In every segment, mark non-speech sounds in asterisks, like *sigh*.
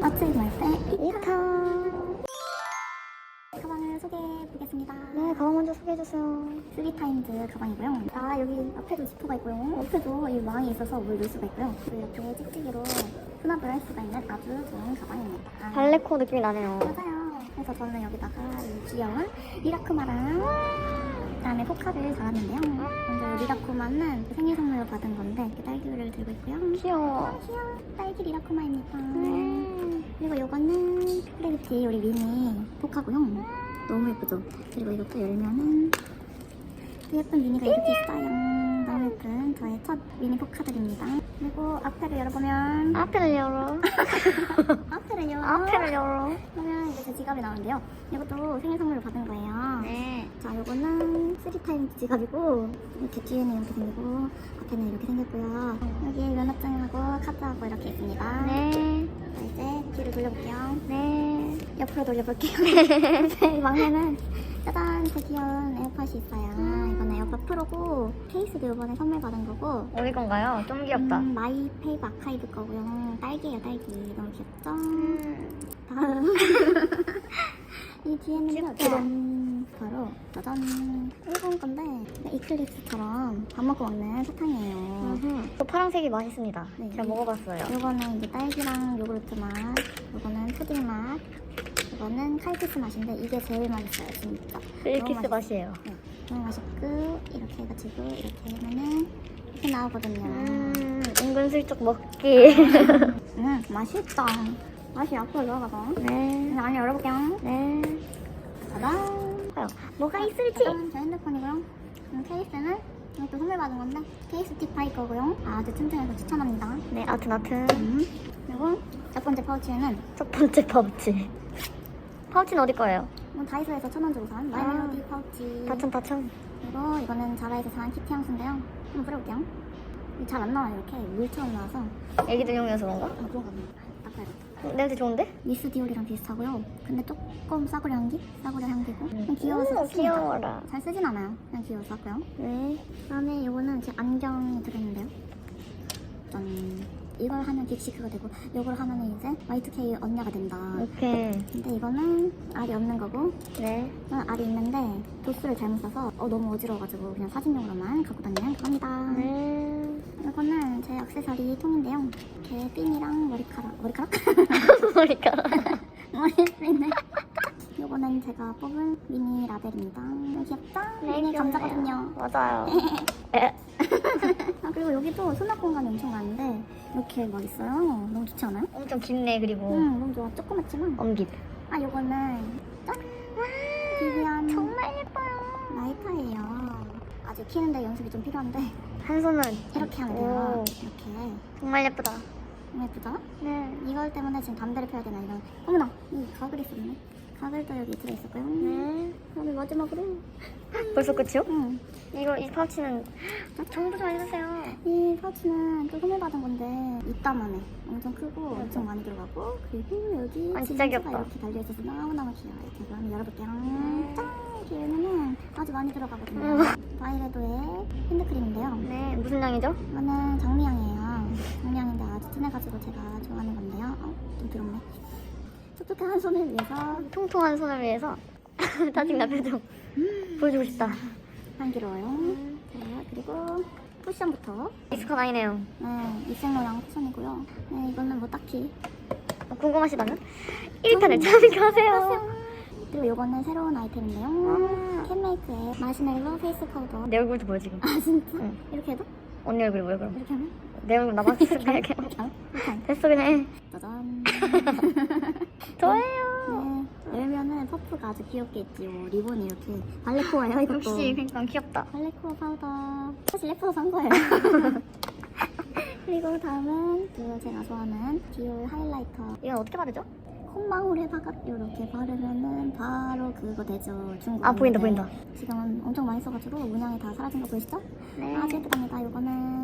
마트에 갈때 1타 가방을 소개해 보겠습니다. 네, 가방 먼저 소개해 주세요. 쓰리타임즈 가방이고요. 아 여기 앞에도 지퍼가 있고요. 옆에도 이 망이 있어서 물 넣을 수가 있고요. 그리고 옆에 찍찍이로 수납을 할 수가 있는 아주 좋은 가방입니다. 발레코 느낌이 나네요. 맞아요. 그래서 저는 여기다가 이 귀여운 리라쿠마랑 그다음에 포카를 달았는데요. 먼저 리라쿠마는 생일 선물로 받은 건데 이렇게 딸기를 들고 있고요. 귀여워. 귀여운 딸기 리라쿠마입니다. 음. 그리고 이거는 크래비티 우리 미니 포카고요. 너무 예쁘죠? 그리고 이것도 열면은 예쁜 미니가 이렇게 있어요. 너무 예쁜 저의 첫 미니 포카들입니다. 그리고 앞에를 열어보면 앞에를 열어. *laughs* 앞에를 열어 앞에를 열어. 제 지갑이 나오는데요. 이것도 생일 선물로 받은 거예요. 네. 자, 이거는 3타임 지갑이고 이렇게 뒤에는 이렇게 생기고 앞에는 이렇게 생겼고요. 여기에 면허증하고 카드하고 이렇게 있습니다. 네. 자, 이제 뒤를 돌려볼게요. 네. 옆으로 돌려볼게요. *laughs* 네, 막내는 짜잔 제 귀여운 에어팟이 있어요. 이거는 에어팟 프로고 케이스도 이번에 선물 받은 거고 어디 건가요? 좀 귀엽다. 음, 마이 페이브 아카이브 거고요. 딸기예요 딸기. 너무 귀엽죠? 음. 다음 *laughs* 이 뒤에는. 짜잔 바로 짜잔 일본 건데 이클립스처럼 밥 먹고 먹는 사탕이에요. 저 파란색이 맛있습니다. 네. 제가 먹어봤어요. 이거는 이제 딸기랑 요구르트 맛, 이거는 푸딩 맛, 이거는 칼피스 맛인데 이게 제일 맛있어요 진짜. 너무 맛이에요. 네, 너무 맛있고 이렇게 해가지고 이렇게 하면은 이렇게 나오거든요. 음, 은근슬쩍 먹기. *laughs* 음 맛있다. 맛이 앞으로 들어가서. 네. 안에 열어볼게요. 네. 짜잔. 뭐가 있을지. 짜잔, 제 핸드폰이고요. 음, 케이스는 이것도 선물 받은 건데 케이스 티파이 거고요. 아주 튼튼해서 추천합니다. 네, 아튼 아튼. 음. 그리고 첫 번째 파우치에는 첫 번째 파우치. 파우치는 어디 거예요? 뭐 다이소에서 천원 주고 산 마이 아. 멜로디 파우치. 다천 다천. 그리고 이거는 자라에서 산 키티 향수인데요. 한번 뿌려볼게요. 잘 안 나와요. 이렇게 물처럼 나와서. 애기들용이어서 그런가? 아, 그런가. 어, 냄새 좋은데? 미스 디올이랑 비슷하고요. 근데 조금 싸구려 향기? 싸구려 향기고. 그냥 귀여워서 오, 샀습니다. 귀여워라. 잘 쓰진 않아요. 그냥 귀여워서 샀고요. 네. 그다음에 이거는 제 안경이 들어있는데요. 짠. 이걸 하면 딥시크가 되고 이걸 하면 이제 Y2K 언니가 된다. 오케이. 근데 이거는 알이 없는 거고 네. 이건 알이 있는데 도수를 잘못 써서 어, 너무 어지러워가지고 그냥 사진용으로만 갖고 다니는 그겁니다. 네. 이거는 제 액세서리 통인데요. 이렇게 핀이랑 머리카락, 머리카락? *laughs* 머리카락. *laughs* 머리핀네. 이거는 제가 뽑은 미니 라벨입니다. 너무 귀엽죠? 미니 감자거든요. 맞아요. *laughs* 에. *laughs* 아 그리고 여기도 수납 공간이 엄청 많은데 이렇게 막 있어요. 너무 좋지 않아요? 엄청 깊네 그리고 응, 너무 좋아. 조그맣지만. 엄깃. 아 요거는 짠! 비비안 정말 예뻐요. 라이터예요. 아직 키는데 연습이 좀 필요한데 한 손은 이렇게 하면 돼요. 오. 이렇게. 정말 예쁘다. 너무 예쁘죠? 네. 이걸 때문에 지금 담배를 펴야 되나 이런. 어머나, 이 가글 있었네. 가글도 여기 들어있었고요. 네. 그다음에 마지막으로. 벌써 끝이요? 응. 이거 이 파우치는 정보 좀 알려주세요. 이 파우치는 또 선물 받은 건데 이따만 해. 엄청 크고 엄청 많이 들어가고 그리고 여기 아, 진짜 귀엽다. 이렇게 달려 있어서 너무너무 귀여워요. 이렇게 그럼 열어볼게요. 네. 짠! 이렇게 열면은 아주 많이 들어가거든요. 음. 바이레도의 핸드크림인데요. 네. 무슨 양이죠? 이거는 장미향이에요. 장미향인데 아주 진해가지고 제가 좋아하는 건데요. 어, 좀 더럽네. 촉촉한 손을 위해서 통통한 손을 위해서 *laughs* 짜증나 표정 보여주고 싶다. 향기로워요. 자, 그리고 쿠션부터. 익숙한 아이네요. 네, 이생로랑 쿠션이고요. 네, 이거는 뭐 딱히. 어, 궁금하시다면 1탄을 참여하세요. 그리고 이거는 새로운 아이템인데요. 아. 캔메이크의 마시멜로 페이스 파우더. 내 얼굴도 보여 지금. 아, 진짜? 응. 이렇게 해도? 언니 얼굴 보여 그럼. 이렇게 하면? 내 얼굴 나만 이렇게 이렇게. 하면? 이렇게 하면? 됐어 그냥 해. 짜잔. *laughs* 좋아요. 네, 열면은 퍼프가 아주 귀엽게 있지요. 리본이 이렇게 발레코어예요, 이것도. 역시 그러니까 귀엽다. 발레코어 파우더. 사실 예뻐서 산 거예요. *laughs* 그리고 다음은 그 제가 좋아하는 디올 하이라이터. 이건 어떻게 바르죠? 콧망울에 바가 이렇게 바르면은 바로 그거 되죠. 중국. 아 보인다 보인다. 지금은 엄청 많이 써가지고 문양이 다 사라진 거 보이시죠? 네. 아주 예쁘답니다. 이거는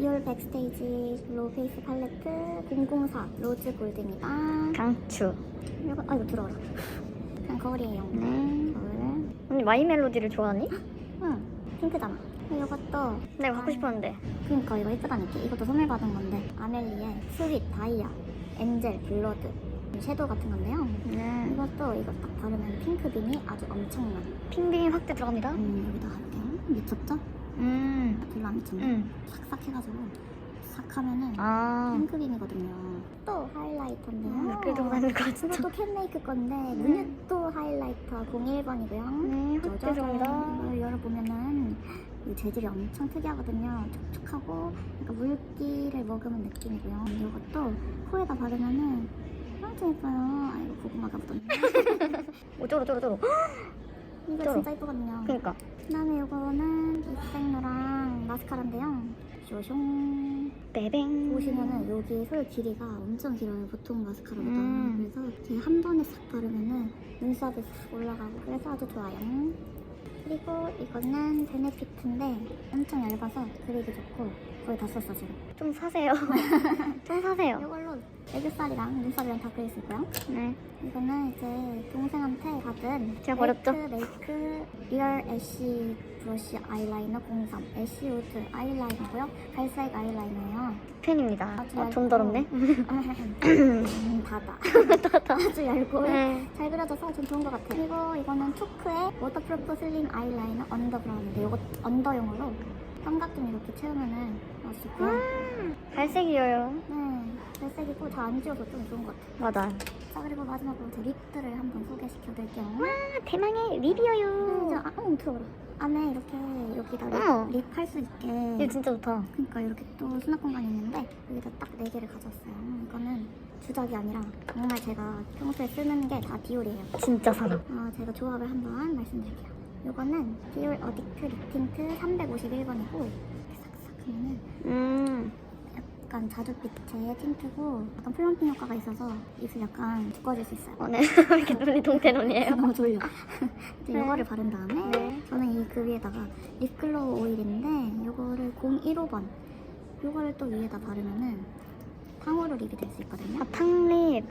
디올 백스테이지 글로우 페이스 팔레트 004 로즈 골드입니다. 강추. 이거 아 이거 들어라. 그냥 거울이에요. 네. 거울. 언니 마이 멜로디를 좋아하니? 응. 핑크잖아. 이것도 내가 갖고 싶었는데. 그러니까 이거 예쁘다니까. 이것도 선물 받은 건데 아멜리의 스윗 다이아 엔젤 블러드 섀도우 같은 건데요. 네. 이것도 이거 딱 바르면 핑크빔이 아주 엄청난. 핑빙 확대 들어갑니다. 음 여기다 할게요. 미쳤죠? 음. 미쳤네. 음. 싹싹 해가지고 싹 하면은 아. 핑크빔이거든요. 또 하이라이터인데요. 몇개 들고 다니는 거 진짜. 이것도 캔메이크 건데 누뉴또 하이라이터 01번이고요. 네, 확대 들어갑니다. 이걸 열어보면은 이 재질이 엄청 특이하거든요. 촉촉하고 약간 물기를 머금은 느낌이고요. 이것도 코에다 바르면은 엄청 예뻐요. 아 이거 고구마가 묻었네. 조로. *laughs* *gasps* 이거. 진짜 예쁘거든요. 그니까. 그다음에 이거는 입생 마스카라인데요. 쇼숑 빼뱅. 보시면은 여기 솔 길이가 엄청 길어요. 보통 마스카라보다. 음. 그래서 제가 한 번에 싹 바르면은 눈썹이 싹 올라가고 그래서 아주 좋아요. 그리고 이거는 베네피트인데 엄청 얇아서 그리기 좋고 거의 다 썼어 지금. 좀 사세요. *laughs* 좀 사세요. 이걸로 애교살이랑 눈썹이랑 다 그릴 수 있고요. 네. 이거는 이제 동생한테 받은 제가 버렸죠? 메이크 메이크 리얼 애쉬 브러쉬 아이라이너 03 애쉬 우드 아이라이너고요. 갈색 아이라이너예요. 팬입니다. 아주 아, 좀 얇고. 더럽네. *laughs* 음, 다다. *laughs* 아주 얇고 네. 잘 그려져서 좀 좋은 것 같아요. 그리고 이거는 초크의 워터프루프 슬림 아이라이너 언더 브라운인데 이거 언더용으로 삼각좀 이렇게 채우면은 아주 좋고요. 갈색이에요. 네, 갈색이고 잘 안 지워서 좀 좋은 것 같아요. 맞아. 자 그리고 마지막으로 제 립들을 한번 소개시켜드릴게요. 아, 대망의 립이에요. 아, 어, 들어라. 안에 이렇게 여기다 어머. 립할 수 있게 이거 진짜 좋다. 그러니까 이렇게 또 수납 공간이 있는데 여기다 딱 네 개를 가져왔어요. 이거는 주작이 아니라 정말 제가 평소에 쓰는 게 다 디올이에요. 진짜 사랑. 어, 제가 조합을 한번 말씀드릴게요. 이거는 디올 어딕트 립 틴트 351번이고 싹싹 하면은 음. 약간 자줏빛의 틴트고 약간 플럼핑 효과가 있어서 입술 약간 두꺼워질 수 있어요. 어, 네. 왜 *laughs* 이렇게 눈이 동태눈이에요? 너무 졸려. *laughs* 이제 네. 이거를 바른 다음에 네. 저는 이 그 위에다가 립글로우 오일인데 이거를 015번 이거를 또 위에다 바르면은 탕후루 립이 될 수 있거든요. 아, 탕립.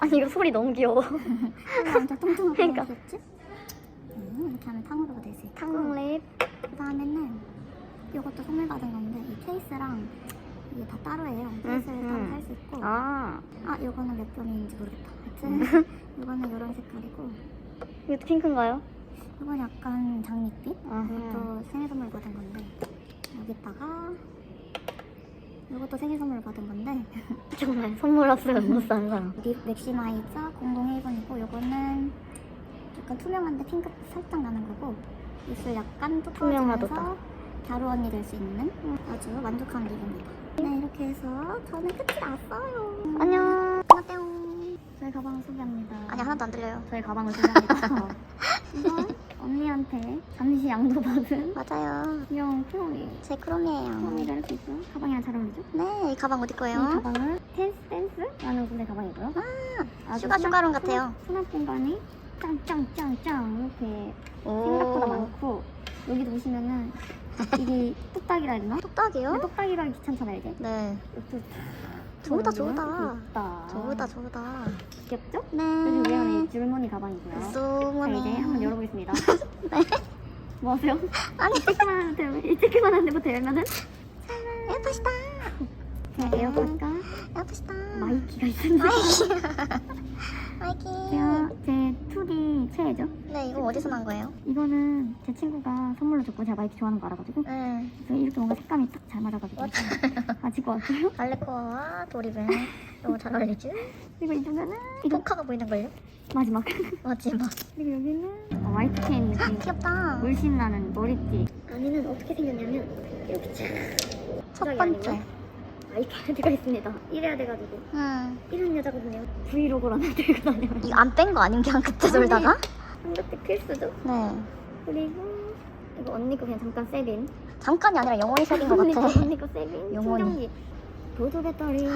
아니, 이거 소리 너무 귀여워. *laughs* 완전 통통하고 그러니까. 귀엽지? 음, 하면 탕후루가 될 수 있고 탕립. 그 다음에는 이것도 선물 받은 건데 이 케이스랑 이게 다 따로예요. 케이스를 음, 따로 음. 살수 있고 아, 아 이거는 몇 번인지 모르겠다. 하여튼 *laughs* 이거는 이런 색깔이고 이것도 핑크인가요? 이건 약간 장밋빛? 이것도 생일 선물 받은 건데 여기다가 이것도 생일 선물 받은 건데 *laughs* 정말 선물 없으면 못 사는 사람. 립 맥시마이저 001번이고 이거는 약간 투명한데 핑크 살짝 나는 거고 입술 약간 투명하도다. 뚜껑지면서 갸루 언니 될 수 있는 아주 만족한 립입니다. 네 이렇게 해서 저는 끝이 났어요. 안녕. 안녕. 저희 가방을 소개합니다. 아니, 하나도 안 들려요. 저희 가방을 소개합니다. *laughs* 이건 언니한테 잠시 양도받은 맞아요. 귀여운 크롬이에요. 제 크롬이에요. 크롬이가 이렇게 있고요. 가방이랑 잘 어울리죠? 네, 이 가방 어디 이 거예요? 가방은 텐스 댄스라는 군대 가방이고요. 아주 슈가 슈가룸 같아요. 수납 공간이 짱짱짱짱 이렇게 오. 생각보다 많고 여기도 보시면은 이게 *laughs* 뚝딱이라 해야 되나? 똑딱이요? 뚝딱이라 하기 귀찮잖아요 이제. 네. 좋다, 좋다. 있다. 좋다, 좋다. 귀엽죠? 네. 그리고 얘는 줄무늬 가방이고요. 자. 이제 한번 열어보겠습니다. *laughs* 네. 뭐 하세요? *laughs* 아니, 이렇게만 하는데 이렇게만 하는데부터 열면은 예쁘시다. 자 에어팟과 예쁘시다. 마이키가 있습니다. 마이키. 제가 제 2D 최애죠. 네, 이거 어디서 난 거예요? 이거는 제 친구가 선물로 줬고 제가 마이키 좋아하는 거 알아가지고 네. 그래서 이렇게 뭔가 색감이 딱 잘 맞아가지고 가지고 왔고요. 발레코어와 도립은 너무 잘 어울리지? 그리고 이쪽에는 이거 포카가 보이는걸요? 마지막. 마지막. *laughs* 그리고 여기는 어, 화이트 케인 느낌. 귀엽다. 물씬 나는 머리띠. 안에는 어떻게 생겼냐면 이렇게 쫙. 첫 번째. 아니고요? 아이패드가 있습니다. 이래야 돼가지고 음. 이런 여자거든요. 브이로그라는 들고 다녀요. 이거 안 뺀 거 아닌 그냥 그때 돌다가? 한국대 필수죠. 네. 그리고 이거 언니 거 그냥 잠깐 세빈. 잠깐이 아니라 영원히 *laughs* 색인 것 언니 거 같아. 언니 거 세빈. 영원히. 충전기. 보조 배터리.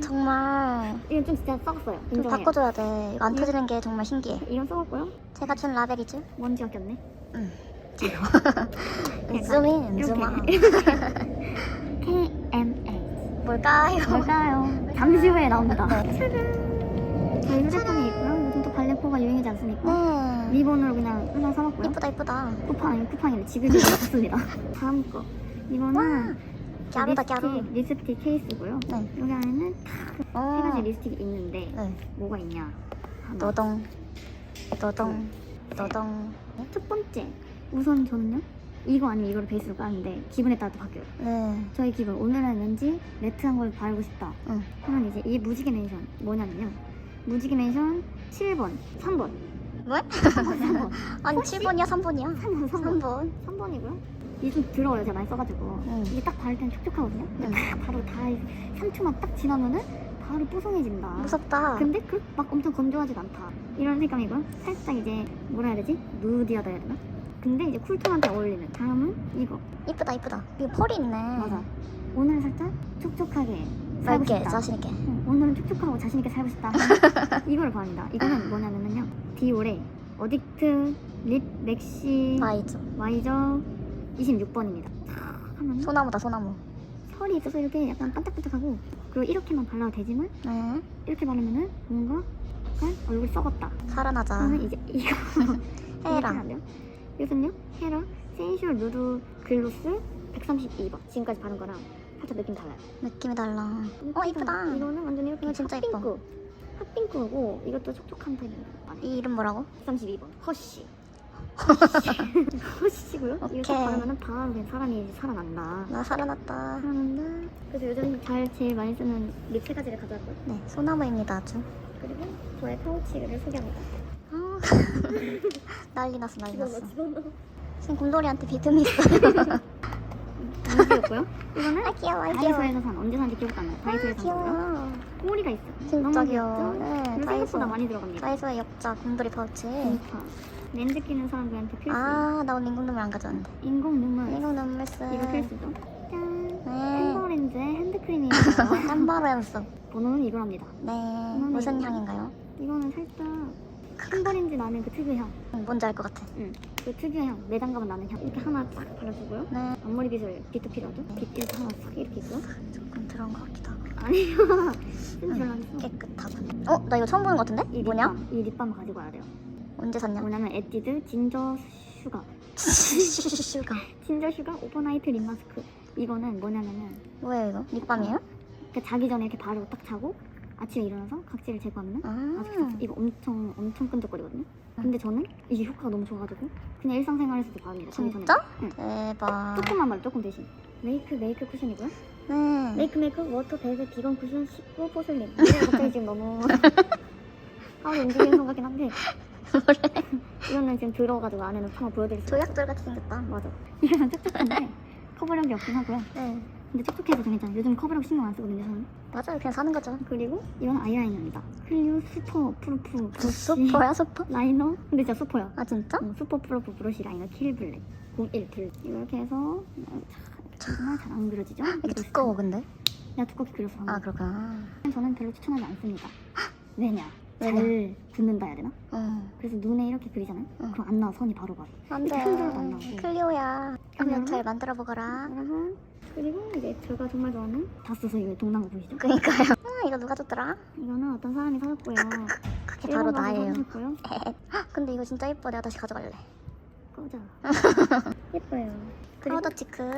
정말. 이건 좀 진짜 썩었어요. 좀 인정해요. 바꿔줘야 돼. 이거 안 음. 터지는 게 정말 신기해. 이건 썩었고요. 제가 준 라벨이죠? 먼지가 꼈네. 응. 약간 줌인, 줌아. KMA. 뭘까요? 뭘까요? *laughs* 잠시 후에 나옵니다. 네. 저희 휴대폰이 있고요. 요즘 또 발레포가. 예쁘지 않습니까? 네. 리본으로 그냥 하나 사봤고요. 이쁘다 이쁘다. 쿠팡 쿠팡이래 지그재그 샀습니다. *laughs* 다음 거 이거는 갸루다 립스틱, 갸루. 립스틱 케이스고요. 네. 여기 안에는 세 어. 가지 립스틱이 있는데 네. 뭐가 있냐? 하나. 노동. 노동. 노동. 첫 번째 우선 저는요 이거 아니면 이거를 베이스로 까는데 기분에 따라 또 바뀌어요. 네. 저희 기분 오늘은 왠지 매트한 걸 바르고 싶다. 응. 하면 이제 이 무지개 멘션 뭐냐면요. 무지개 멘션 7번, 3번, 왜? 3번, 아니 7번이야 3번이야? 3번, 3번, 3번. 3번이고요. 이게 좀 더러워요. 제가 많이 써가지고 응. 이게 딱 바를 때는 촉촉하거든요. 근데 응. 딱 바로 다 3초만 딱 지나면은 바로 뽀송해진다. 무섭다. 근데 그 막 엄청 건조하지도 않다. 이런 색감이고요. 살짝 이제 뭐라 해야 되지? 누디하다 해야 되나? 근데 이제 쿨톤한테 어울리는. 다음은 이거. 이쁘다 이쁘다. 이거 펄이 있네. 맞아. 오늘은 살짝 촉촉하게 살고 넓게 싶다. 자신 있게. 응, 오늘은 촉촉하고 자신 있게 살고 싶다. *laughs* 이걸 바랍니다. 이거는 뭐냐면요. 디올의 어딕트 립 맥시 아이죠. 와이저 26번입니다. 하면 소나무다 소나무. 털이 있어서 이렇게 약간 반짝반짝하고 그리고 이렇게만 발라도 되지만 네. 이렇게 바르면은 뭔가 약간 얼굴 썩었다. 살아나자. 저는 이제 이거 *laughs* 헤라. 이렇게 이것은요 헤라 센슈얼 누드 글로스 132번 지금까지 바른 거랑 살짝 느낌 달라요. 느낌이 달라. 어 이쁘다. 이거는 완전 이렇게 이거 진짜 예뻐. 핫핑크 핫핑크고 이것도 촉촉한 타입입니다. 이 이름 뭐라고? 132번 허쉬. 허쉬고요. 딱 바르면은 바로 그냥 사람이 이제 살아난다. 나 살아났다. 살아난다. 그래서 요즘 잘 제일 많이 쓰는 립 세 가지를 가져왔고요. 네 소나무입니다 아주. 그리고 저의 파우치를 소개합니다. 아. *laughs* 난리 났어 난리 났어. 지금 곰돌이한테 비듬이 있어요. 문제였고요. 이거는 아 귀여워 아, 귀여워. 다이소에서 산 언제 산지 기억도 안 나요. 아 다이소에서 산 거고요. 귀여워. 꼬리가 있어. 진짜 귀여워. 네 다이소. 생각보다 많이 들어갑니다. 다이소의 역자 곰돌이 파우치. 진짜. 렌즈 끼는 사람들한테 필수. 아나 오늘 인공 눈물 안 가져왔는데. 인공 눈물. 인공 눈물 쓰. 이거 필수죠. 짠. 네. 햄버 렌즈 핸드크림이에요. *laughs* 햄버랜스. 번호는 이거랍니다. 네. 음, 무슨. 향인가요? 이거는 살짝 햄버 렌즈 나는 그 특유의 향. 음, 뭔지 알 것 같아. 응. 그 특유의 향. 매장 가면 나는 향. 이렇게 하나 딱 발라주고요. 네. 앞머리 빗을 빗도 필요하죠. 빗 이렇게 하나 싹 이렇게 있고요. 조금 들어온 것 같기도 하고. 아니요. 했어. 깨끗하고. 어? 나 이거 처음 보는 것 같은데? 이 뭐냐? 립밤, 이 립밤 가지고 와야 돼요. 언제 샀냐? 뭐냐면 에뛰드 진저 슈가 슈가. *laughs* 진저 슈가 오버나이트 립 마스크 이거는 뭐냐면은 뭐예요 이거? 립밤이에요? 그 자기 전에 이렇게 바르고 딱 자고 아침에 일어나서 각질을 제거하면은 아. 아직 이거 엄청 엄청 끈적거리거든요. 근데 저는 이게 효과가 너무 좋아가지고 그냥 일상생활에서도 바릅니다. 자기 전에. 진짜? 응. 대박. 조금만 말로 조금 대신 메이크 메이크 쿠션이고요. 네. 메이크 메이크 워터 벨벳 비건 쿠션 19 포슬린. *laughs* 이게 갑자기 지금 너무 *laughs* 하루 움직이는 것 같긴 한데 이거는 지금 들어가지고 안에는 한번 보여드릴 수 조약돌 같이 생겼다. 맞아. 이거는 *laughs* 촉촉한데 커버력이 없긴 하고요. 네. 근데 촉촉해서 좀 괜찮아요. 요즘 커버력 신경 안 쓰거든요, 저는. 맞아요. 그냥 사는 거죠. 그리고 이건 아이라이너입니다. 클리오 슈퍼 프루프 브러쉬 수퍼야 수퍼? 라이너? 근데 진짜 슈퍼야. 아 진짜? 어, 슈퍼 프루프 브러쉬 라이너 킬 블랙 01 블랙. 이렇게 해서 어, 정말 잘 안 그려지죠? 이게 두꺼워 근데? 내가 두껍게 그려서 한아 거. 그렇구나. 저는 별로 추천하지 않습니다. 왜냐? 잘 굳는다 해야 되나? 응. 그래서 눈에 이렇게 그리잖아요? 응. 그럼 안 나와, 선이 바로바로. 안돼. 이렇게 흔들어도 안 나오고. 클리오야. 그냥? 잘 만들어 보거라. 그리고 이제 제가 정말 좋아하는 다스서 이거 동남아 보이시죠? 그니까요. *laughs* 아 이거 누가 줬더라? 이거는 어떤 사람이 사줬고요. 그게 바로 나예요. 사줬고요. *laughs* 근데 이거 진짜 예뻐. 내가 다시 가져갈래. 꺼져. *laughs* 예뻐요. 크라우더 치크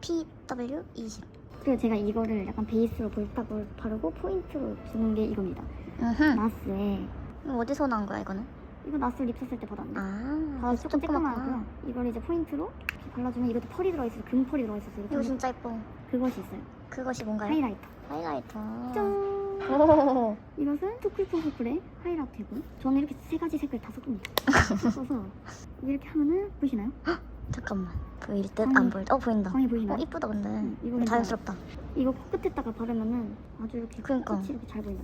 PW20. 그리고 제가 이거를 약간 베이스로 볼탑을 바르고 포인트로 주는 게 이겁니다. 이거 어디서 나온 거야 이거는? 이거 나스 립 썼을 때 받았는데. 아, 다 조금. 쬐끄만하고요. 이걸 이제 포인트로 이렇게 발라주면 이것도 펄이 들어있어서 금 펄이 들어있어서 이렇게 이거 진짜 예뻐. 그것이 있어요. 그것이 뭔가요? 하이라이터. 하이라이터. 짠. 오. 이것은 투쿨포스쿨의 하이라이터고 저는 이렇게 세 가지 색을 다 섞습니다. 섞어서 이렇게 하면은 보이시나요? *gasps* 잠깐만. 보일 듯 아니. 안 보일 듯. 어 보인다. 광이 어 보이시나요? 이쁘다 근데. 응, 이거 이거 자연스럽다. 이거 코끝에다가 바르면은 아주 이렇게 그러니까. 끝이 이렇게 잘 보인다.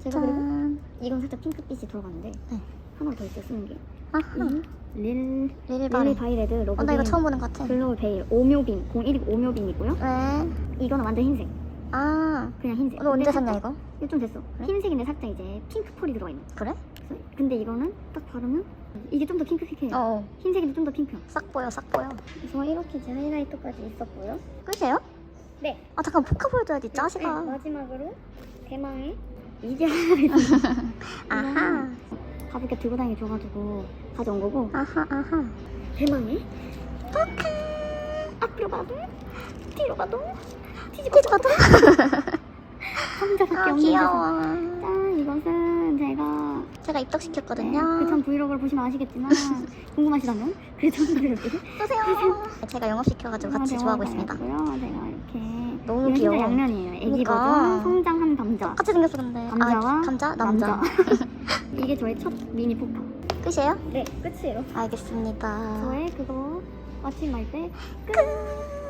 제가 그리고 짠. 이건 살짝 핑크빛이 들어갔는데 네. 하나 더 있어요 쓰는 게. 아하. 이 릴, 릴바리. 릴리 바이레드 로브 어, 나 이거 처음 보는 것 같아. 글로우 베일 오묘빔 012 오묘빔이고요. 왜? 이거는 완전 흰색. 아. 그냥 흰색. 너 언제 근데 샀냐 살짝- 이거? 이거 좀 됐어. 그래? 흰색인데 살짝 이제 핑크 펄이 들어가 있는. 그래? 그래서 근데 이거는 딱 바르면 이게 좀 더 핑크색해요. 어. 흰색인데 좀 더 핑크요. 싹 보여 싹 보여. 그래서 이렇게 제 하이라이터까지 있었고요. 끝이에요? 네. 아 잠깐 포카 보여줘야지 짜식아. 네, 마지막으로 대망의 이게 *laughs* 하이라이터. 아하. 가볍게 들고 다니기 좋아가지고 가져온 거고 아하 아하. 대망의 포카 앞으로 가도 뒤로 가도 뒤집어 뒤집어도. 상자밖에 아 없는 귀여워. 짠 이것은 제가 제가 입덕시켰거든요. 그전 브이로그를 보시면 아시겠지만 *laughs* 궁금하시다면 그전 브이로그 보세요. 제가 영업시켜가지고 같이 좋아하고 있습니다. 고요 제가 이렇게 너무 귀여워. 양면이에요. 애기 그러니까. 버전 성장한 감자. 똑같이 생겼어 근데. 감자와 아, 감자 남자. *laughs* 이게 저의 첫 미니 포카. 끝이에요? 네 끝이에요. 알겠습니다. 저의 그거 아침 말때 끝.